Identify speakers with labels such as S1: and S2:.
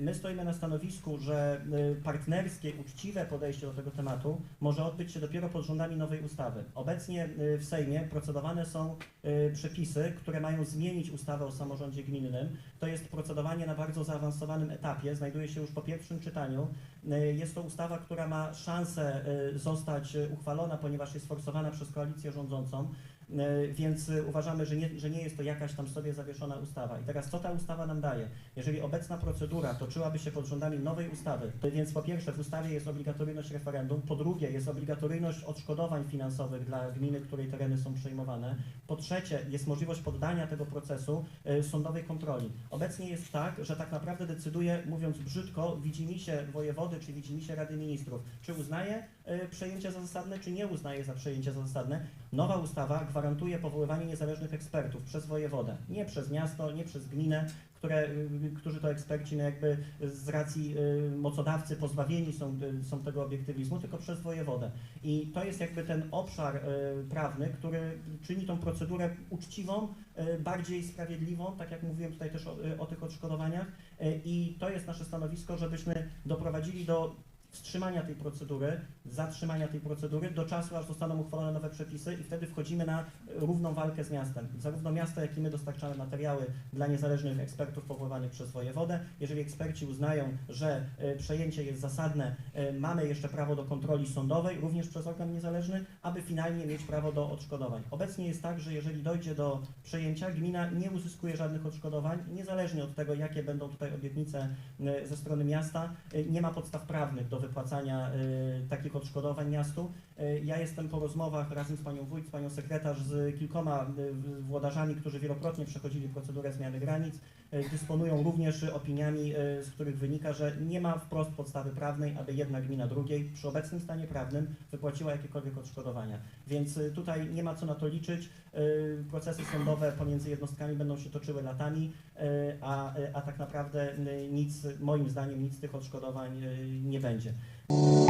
S1: My stoimy na stanowisku, że y, partnerskie, uczciwe podejście do tego tematu może odbyć się dopiero pod rządami nowej ustawy. Obecnie y, w Sejmie procedowane są y, przepisy, które mają zmienić ustawę o samorządzie gminnym. To jest procedowanie na bardzo zaawansowanym etapie, znajduje się już po pierwszym czytaniu. Jest to ustawa, która ma szansę zostać uchwalona, ponieważ jest forsowana przez koalicję rządzącą. Y, Więc uważamy, że nie, że nie jest to jakaś tam sobie zawieszona ustawa. I teraz co ta ustawa nam daje? Jeżeli obecna procedura toczyłaby się pod rządami nowej ustawy, więc po pierwsze w ustawie jest obligatoryjność referendum, po drugie jest obligatoryjność odszkodowań finansowych dla gminy, której tereny są przejmowane, po trzecie jest możliwość poddania tego procesu y, sądowej kontroli. Obecnie jest tak, że tak naprawdę decyduje, mówiąc brzydko, widzimisię wojewody czy widzimisię Rady Ministrów, czy uznaje y, przejęcie za zasadne, czy nie uznaje za przejęcie za zasadne. Nowa ustawa gwarantuje powoływanie niezależnych ekspertów przez wojewodę, nie przez miasto, nie przez gminę, które, y, którzy to eksperci no jakby z racji y, mocodawcy pozbawieni są, y, są tego obiektywizmu, tylko przez wojewodę. I to jest jakby ten obszar prawny, który czyni tą procedurę uczciwą, bardziej sprawiedliwą, tak jak mówiłem tutaj też o, o tych odszkodowaniach. I to jest nasze stanowisko, żebyśmy doprowadzili do wstrzymania tej procedury, zatrzymania tej procedury do czasu, aż zostaną uchwalone nowe przepisy i wtedy wchodzimy na równą walkę z miastem. Zarówno miasto, jak i my dostarczamy materiały dla niezależnych ekspertów powołanych przez wojewodę. Jeżeli eksperci uznają, że e, przejęcie jest zasadne, e, mamy jeszcze prawo do kontroli sądowej, również przez organ niezależny, aby finalnie mieć prawo do odszkodowań. Obecnie jest tak, że jeżeli dojdzie do przejęcia, gmina nie uzyskuje żadnych odszkodowań, niezależnie od tego, jakie będą tutaj obietnice e, ze strony miasta. Nie ma podstaw prawnych do wypłacania e, takich odszkodowań miastu. E, Ja jestem po rozmowach razem z panią wójt, z panią sekretarz, z kilkoma e, włodarzami, którzy wielokrotnie przechodzili procedurę zmiany granic. Dysponują również opiniami, z których wynika, że nie ma wprost podstawy prawnej, aby jedna gmina drugiej przy obecnym stanie prawnym wypłaciła jakiekolwiek odszkodowania. Więc tutaj nie ma co na to liczyć. Procesy sądowe pomiędzy jednostkami będą się toczyły latami, a, a tak naprawdę nic, moim zdaniem, nic z tych odszkodowań nie będzie. Thank you.